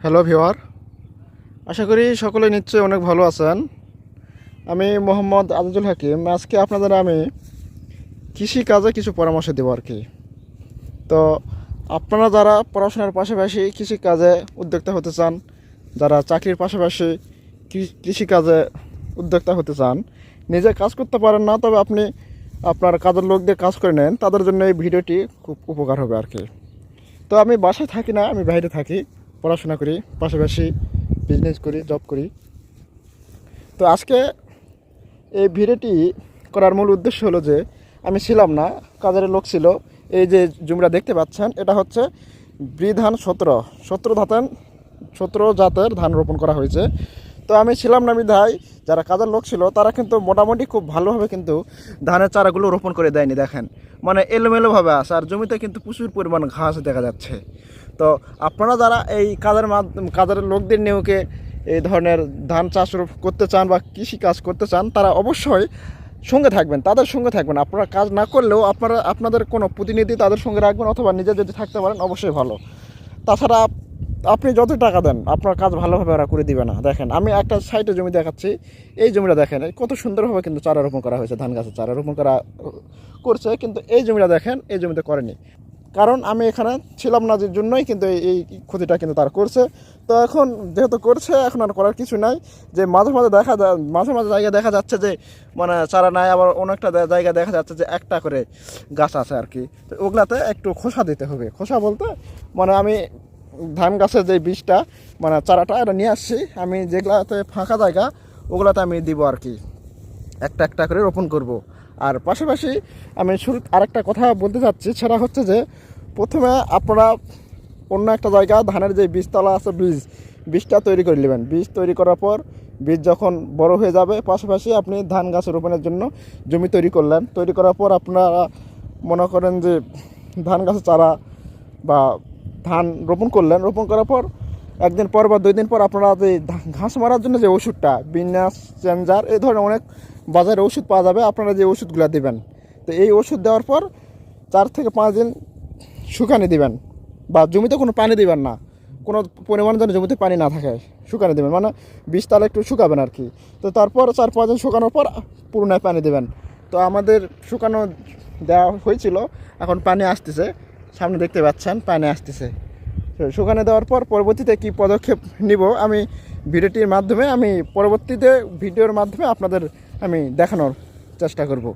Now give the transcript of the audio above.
Hello ভিওয়ার আশা করি সকলে নিশ্চয়ই অনেক ভালো আছেন। আমি মোহাম্মদ আজিজুল হাকিম। আজকে আপনাদের আমি কৃষি কাজে কিছু পরামর্শ দেবো আর কি। তো আপনারা যারা পড়াশোনার পাশাপাশি কৃষি কাজে উদ্যোক্তা হতে চান, যারা চাকরির পাশাপাশি কৃ- কৃষিকাজে উদ্যোক্তা হতে চান, নিজে কাজ করতে পারেন না, তবে আপনি আপনার কাজের লোক দিয়ে কাজ করে নেন, তাদের জন্য এই ভিডিওটি খুব উপকার হবে আর কি। তো আমি বাসায় থাকি না, আমি বাইরে থাকি। পড়াশোনা করি, পাশাপাশি বিজনেস করি জব করি। তো আজকে এই ভিডিওটি করার মূল উদ্দেশ্য হলো যে, আমি ছিলাম না, কাজের লোক ছিল। এই যে জুমরা দেখতে পাচ্ছেন, এটা হচ্ছে বৃধান সতেরো। সতেরো ধাতেন, সতেরো জাতের ধান রোপণ করা হয়েছে। তো আমি ছিলাম না বিধায়, যারা কাজের লোক ছিল, তারা কিন্তু মোটামুটি খুব ভালোভাবে কিন্তু ধানের চারাগুলো রোপণ করে দেয়নি, দেখেন। মানে এলোমেলোভাবে আসে আর জমিতে কিন্তু প্রচুর পরিমাণ ঘাস দেখা যাচ্ছে। তো আপনারা যারা এই কাজের মাধ্যম কাজের লোকদের নিয়োগে এই ধরনের ধান চাষ করতে চান বা কৃষি কাজ করতে চান, তারা অবশ্যই সঙ্গে থাকবেন, তাদের সঙ্গে থাকবেন। আপনারা কাজ না করলেও আপনারা, আপনাদের কোনো প্রতিনিধি তাদের সঙ্গে রাখবেন অথবা নিজে যদি থাকতে পারেন, অবশ্যই ভালো। তাছাড়া আপনি যত টাকা দেন, আপনার কাজ ভালোভাবে ওরা করে দিবে না। দেখেন, আমি একটা সাইডে জমি দেখাচ্ছি, এই জমিটা দেখেন কত সুন্দরভাবে কিন্তু চারা রোপণ করা হয়েছে, ধান গাছের চারা রোপণ করা করছে, কিন্তু এই জমিটা দেখেন, এই জমিতে করেনি। কারণ আমি এখানে ছিলাম না যে জন্যই কিন্তু এই ক্ষতিটা কিন্তু তার করছে। তো এখন যেহেতু করছে, এখন আর করার কিছু নাই। যে মাঝে মাঝে দেখা যায় মাঝে মাঝে জায়গায় দেখা যাচ্ছে যে মানে চারা নাই, আবার অনেকটা জায়গায় দেখা যাচ্ছে যে একটা করে গাছ আছে আর কি। তো ওগুলাতে একটু খোসা দিতে হবে। খোসা বলতে মানে আমি ধান গাছের যে বীজটা মানে চারাটা, এটা নিয়ে আসছি। আমি যেগুলাতে ফাঁকা জায়গা, ওগুলাতে আমি দিব আর কি। একটা একটা করে রোপণ করব। আর পাশাপাশি আমি শুরু আরেকটা কথা বলতে চাচ্ছি, সেটা হচ্ছে যে প্রথমে আপনারা অন্য একটা জায়গা, ধানের যে বীজতলা আছে, বীজ, বীজটা তৈরি করে নেবেন। বীজ তৈরি করার পর বীজ যখন বড় হয়ে যাবে, পাশাপাশি আপনি ধান গাছ রোপণের জন্য জমি তৈরি করলেন। তৈরি করার পর আপনারা মনে করেন যে ধান গাছের চারা বা ধান রোপণ করলেন। রোপণ করার পর একদিন পর বা দুই দিন পর আপনারা যে ঘাস মারার জন্য যে ওষুধটা, বিন্যাস, চেঞ্জার এই ধরনের অনেক বাজারে ওষুধ পাওয়া যাবে, আপনারা যে ওষুধগুলো দেবেন। তো এই ওষুধ দেওয়ার পর চার থেকে পাঁচ দিন শুকানে দিবেন বা জমিতে কোনো পানি দিবেন না। কোনো পরিমাণ যেন জমিতে পানি না থাকে, শুকানি দেবেন। মানে বীজ তাহলে একটু শুকাবেন আর কি। তো তারপর চার পাঁচ দিন শুকানোর পর পুরোনায় পানি দেবেন। তো আমাদের শুকানো দেওয়া হয়েছিল, এখন পানি আসতেছে। সামনে দেখতে পাচ্ছেন, পানি আসতেছে। শুকানে দেওয়ার পর পরবর্তীতে কি পদক্ষেপ নিব, আমি ভিডিওটির মাধ্যমে, আমি পরবর্তীতে ভিডিওর মাধ্যমে আপনাদের আমি দেখানোর চেষ্টা করব।